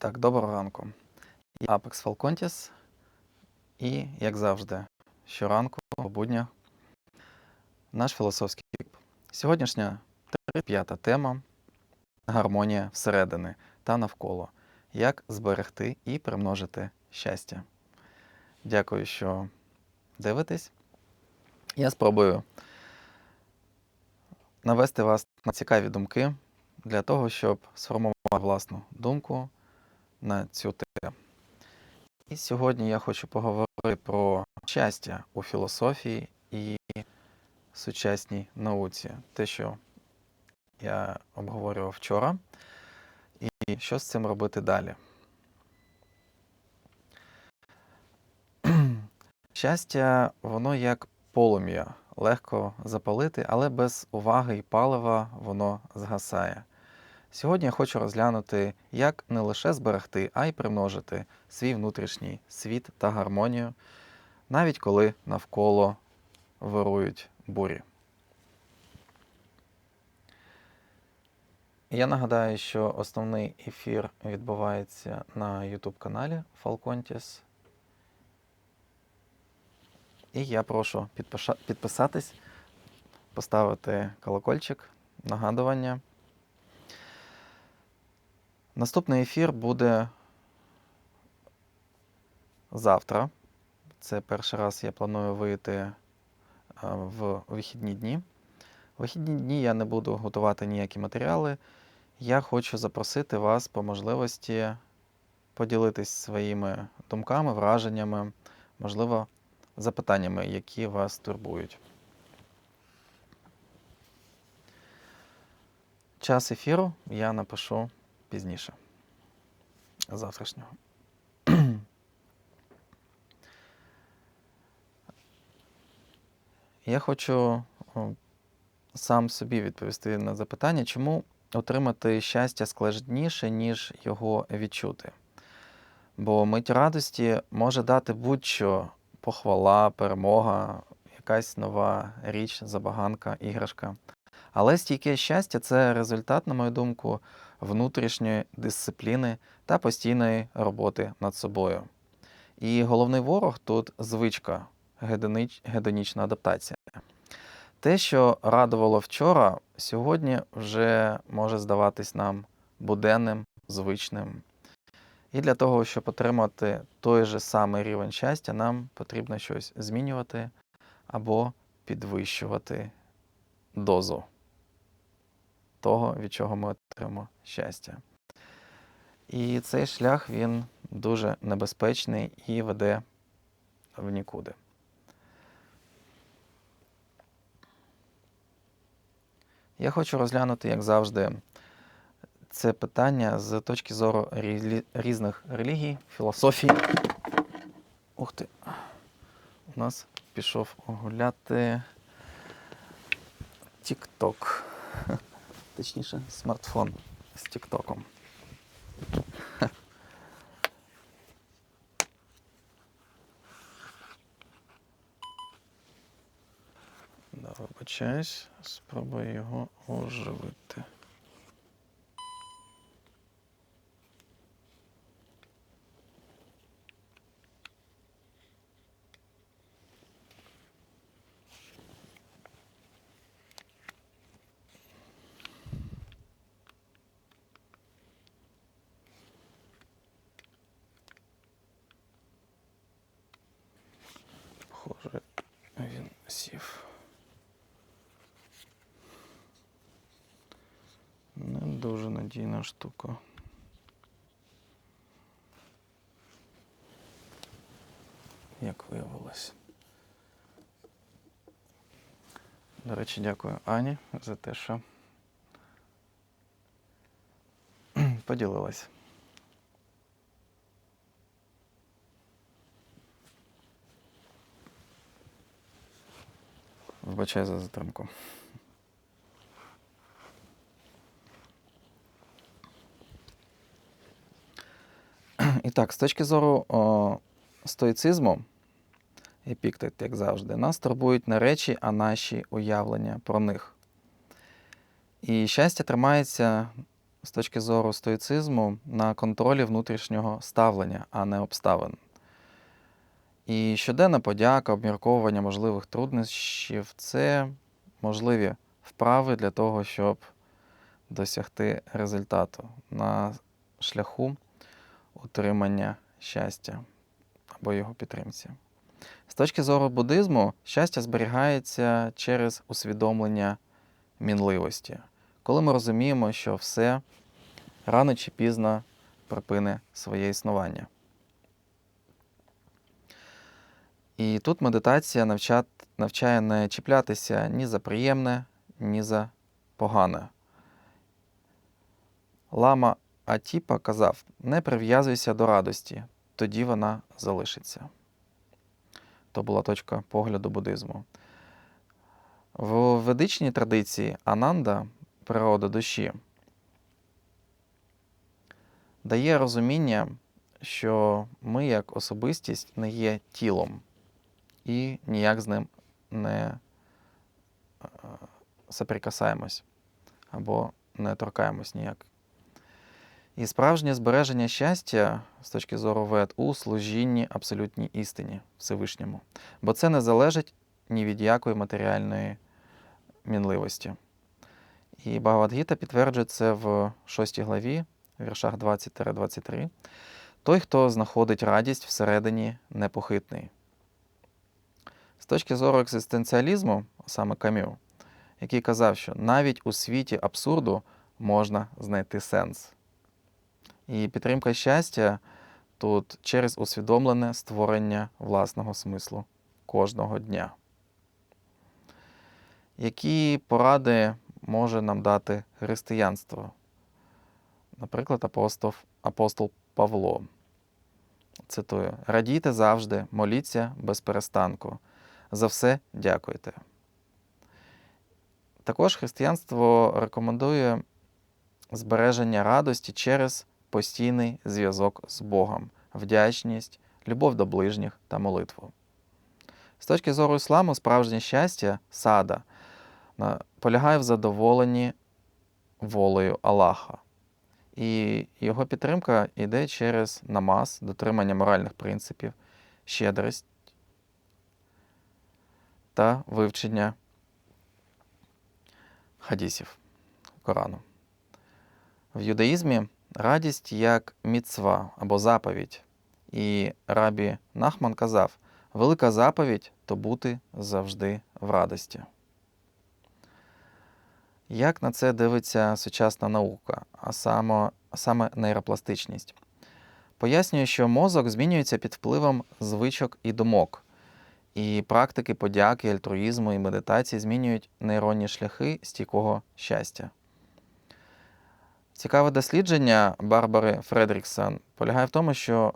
Так, доброго ранку. Я Apex Falcontis. І, як завжди, щоранку у буднях наш філософський кліп. Сьогоднішня 35-та тема гармонія всередини та навколо. Як зберегти і примножити щастя. Дякую, що дивитесь. Я спробую навести вас на цікаві думки для того, щоб сформувати власну думку на цю тему. І сьогодні я хочу поговорити про щастя у філософії і сучасній науці. Те, що я обговорював вчора, і що з цим робити далі. Щастя, воно як полум'я, легко запалити, але без уваги і палива воно згасає. Сьогодні я хочу розглянути, як не лише зберегти, а й примножити свій внутрішній світ та гармонію, навіть коли навколо вирують бурі. Я нагадаю, що основний ефір відбувається на YouTube каналі Falcontis. І я прошу підписатись, поставити колокольчик, нагадування. Наступний ефір буде завтра. Це перший раз я планую вийти в вихідні дні. В вихідні дні я не буду готувати ніякі матеріали. Я хочу запросити вас по можливості поділитись своїми думками, враженнями, можливо, запитаннями, які вас турбують. Час ефіру я напишу пізніше. Завтрашнього. Я хочу сам собі відповісти на запитання, чому отримати щастя складніше, ніж його відчути. Бо мить радості може дати будь-що похвала, перемога, якась нова річ, забаганка, іграшка. Але стійке щастя це результат, на мою думку, внутрішньої дисципліни та постійної роботи над собою. І головний ворог тут звичка, гедонічна адаптація. Те, що радувало вчора, сьогодні вже може здаватись нам буденним, звичним. І для того, щоб отримати той же самий рівень щастя, нам потрібно щось змінювати або підвищувати дозу того, від чого ми отримаємо щастя. І цей шлях він дуже небезпечний і веде в нікуди. Я хочу розглянути, як завжди, це питання з точки зору різних релігій, філософій. Ух ти. У нас пішов гуляти TikTok. Точніше, смартфон з Тіктоком. Да, вибачаюсь, спробую його оживити. Він. Не дуже надійна штука. Як виявилось. До речі, дякую Ані за те, що поділилась. Вибачай за затримку. І так, з точки зору о, стоїцизму, епіктет, як завжди, нас турбують не речі, а наші уявлення про них. І щастя тримається з точки зору стоїцизму на контролі внутрішнього ставлення, а не обставин. І щоденна подяка, обмірковування можливих труднощів це можливі вправи для того, щоб досягти результату на шляху утримання щастя або його підтримці. З точки зору буддизму, щастя зберігається через усвідомлення мінливості, коли ми розуміємо, що все рано чи пізно припине своє існування. І тут медитація навчат, навчає не чіплятися ні за приємне, ні за погане. Лама Атіпа казав: не прив'язуйся до радості, тоді вона залишиться. То була точка погляду буддизму. В ведичній традиції Ананда, природа душі, дає розуміння, що ми як особистість не є тілом і ніяк з ним не е, соприкасаємось або не торкаємось ніяк. І справжнє збереження щастя з точки зору вед у служінні абсолютній істині Всевишньому. Бо це не залежить ні від якої матеріальної мінливості. І Багавадгіта підтверджує це в 6 главі, віршах 20-23. Той, хто знаходить радість всередині непохитний. З точки зору екзистенціалізму, саме Кам'ю, який казав, що навіть у світі абсурду можна знайти сенс. І підтримка щастя тут через усвідомлене створення власного смислу кожного дня. Які поради може нам дати християнство? Наприклад, апостол, апостол Павло. Цитую: Радійте завжди, моліться без перестанку. За все дякуйте. Також християнство рекомендує збереження радості через постійний зв'язок з Богом, вдячність, любов до ближніх та молитву. З точки зору ісламу, справжнє щастя сада полягає в задоволенні волею Аллаха. І його підтримка йде через намаз, дотримання моральних принципів, щедрість та вивчення хадісів Корану. В юдаїзмі радість як міцва або заповідь. І рабі Нахман казав: велика заповідь то бути завжди в радості. Як на це дивиться сучасна наука, а саме, саме нейропластичність? Пояснює, що мозок змінюється під впливом звичок і думок, і практики подяки, альтруїзму і медитації змінюють нейронні шляхи стійкого щастя. Цікаве дослідження Барбари Фредріксон полягає в тому, що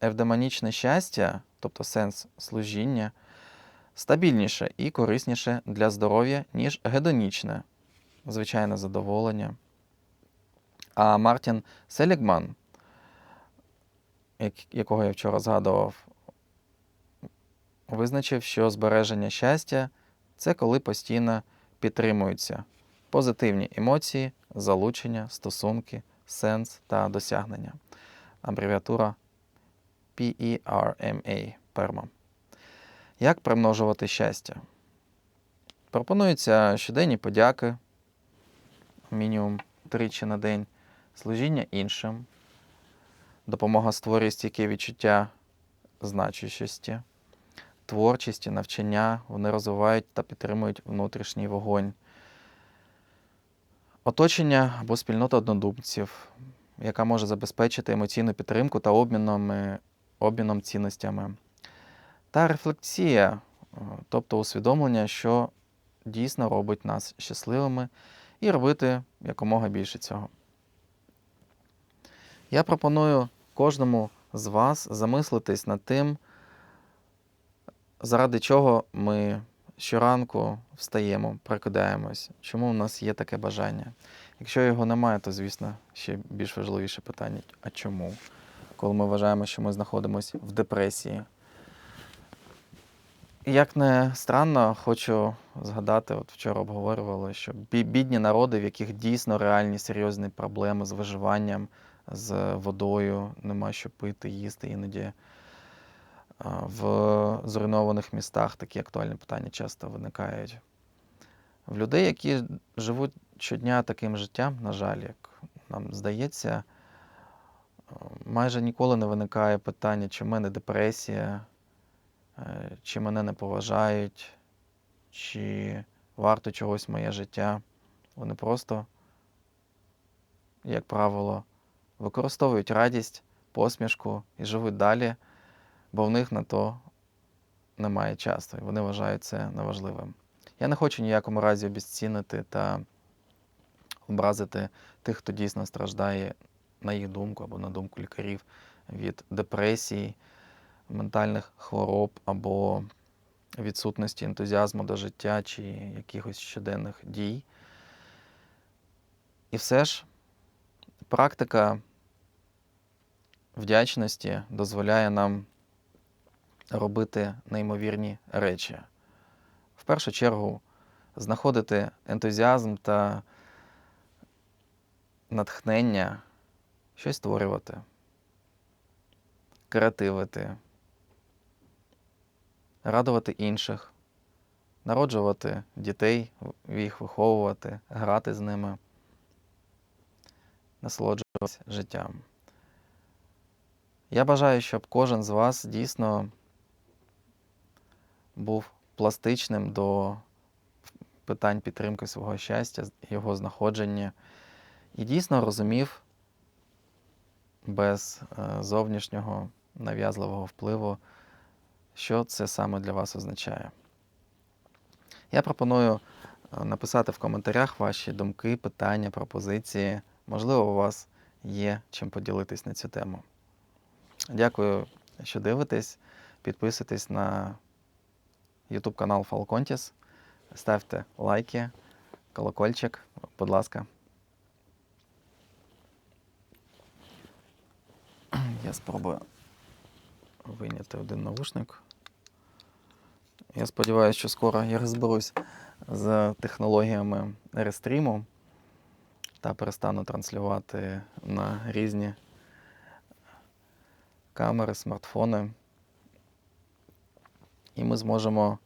евдемонічне щастя, тобто сенс служіння, стабільніше і корисніше для здоров'я, ніж гедонічне, звичайне задоволення. А Мартін Селігман, якого я вчора згадував, визначив, що збереження щастя це коли постійно підтримуються позитивні емоції, залучення, стосунки, сенс та досягнення. Абревіатура PERMA. Перма. Як примножувати щастя? Пропонуються щоденні подяки, мінімум тричі на день, служіння іншим, допомога створює стійке відчуття значущості, творчість і навчання вони розвивають та підтримують внутрішній вогонь. Оточення або спільнота однодумців, яка може забезпечити емоційну підтримку та обміном, обміном цінностями. Та рефлексія, тобто усвідомлення, що дійсно робить нас щасливими, і робити якомога більше цього. Я пропоную кожному з вас замислитись над тим, заради чого ми щоранку встаємо, прокидаємось, чому у нас є таке бажання. Якщо його немає, то, звісно, ще більш важливіше питання, а чому? Коли ми вважаємо, що ми знаходимося в депресії. як не странно, хочу згадати, от вчора обговорювали, що бідні народи, в яких дійсно реальні серйозні проблеми з виживанням, з водою, нема що пити, їсти іноді. В зруйнованих містах такі актуальні питання часто виникають. В людей, які живуть щодня таким життям, на жаль, як нам здається, е, майже ніколи не виникає питання, чи в мене депресія, е, чи мене не поважають, чи варто чогось моє життя. Вони просто, як правило, використовують радість, посмішку і живуть далі, бо в них на то немає часу, і вони вважають це неважливим. Я не хочу ніякому разі обіцінити та образити тих, хто дійсно страждає, на їх думку або на думку лікарів, від депресії, ментальних хвороб або відсутності ентузіазму до життя чи якихось щоденних дій. І все ж практика вдячності дозволяє нам робити неймовірні речі. В першу чергу знаходити ентузіазм та натхнення щось створювати, креативити, радувати інших, народжувати дітей, їх виховувати, грати з ними, насолоджуватися життям. Я бажаю, щоб кожен з вас дійсно був пластичним до питань підтримки свого щастя, його знаходження, і дійсно розумів без е, зовнішнього нав'язливого впливу, що це саме для вас означає. Я пропоную е, написати в коментарях ваші думки, питання, пропозиції. Можливо, у вас є чим поділитись на цю тему. Дякую, що дивитесь. Підписуйтесь на YouTube канал Falcontis. Ставте лайки, колокольчик, будь ласка. Я спробую вийняти один навушник. Я сподіваюся, що скоро я розберусь з технологіями рестріму та перестану транслювати на різні камери, смартфони. І ми зможемо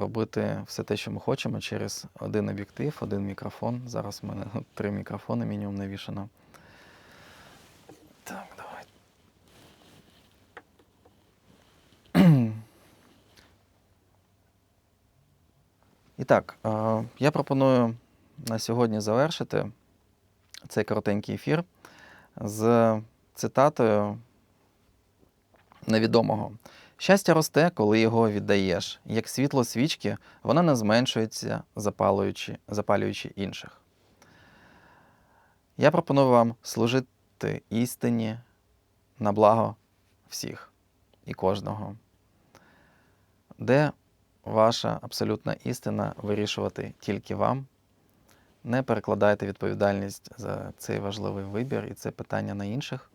робити все те, що ми хочемо, через один об'єктив, один мікрофон. Зараз в мене три мікрофони мінімум навішано. Так, давай. І так, я пропоную на сьогодні завершити цей коротенький ефір з цитатою невідомого. Щастя росте, коли його віддаєш. Як світло свічки, вона не зменшується, запалюючи, запалюючи інших. Я пропоную вам служити істині на благо всіх і кожного, де ваша абсолютна істина вирішувати тільки вам. Не перекладайте відповідальність за цей важливий вибір і це питання на інших.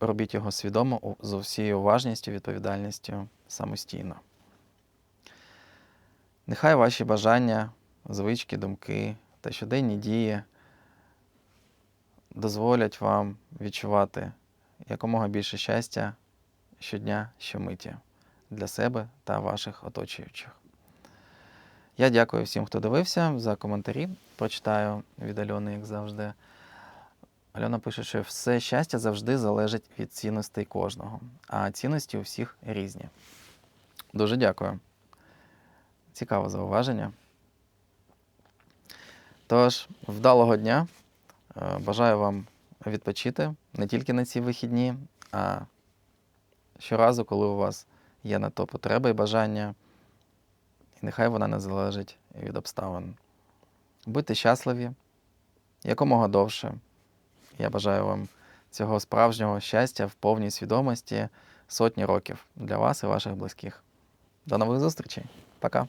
Робіть його свідомо з усією уважністю, відповідальністю самостійно. Нехай ваші бажання, звички, думки та щоденні дії дозволять вам відчувати якомога більше щастя щодня, щомиті для себе та ваших оточуючих. Я дякую всім, хто дивився за коментарі. Прочитаю від Альони, як завжди. Альона пише, що все щастя завжди залежить від цінностей кожного, а цінності у всіх різні. Дуже дякую. Цікаве зауваження. Тож, вдалого дня. Е, Бажаю вам відпочити не тільки на ці вихідні, а щоразу, коли у вас є на то потреба і бажання. І нехай вона не залежить від обставин. Будьте щасливі якомога довше. Я бажаю вам цього справжнього щастя в повній свідомості сотні років для вас і ваших близьких. До нових зустрічей. Пока.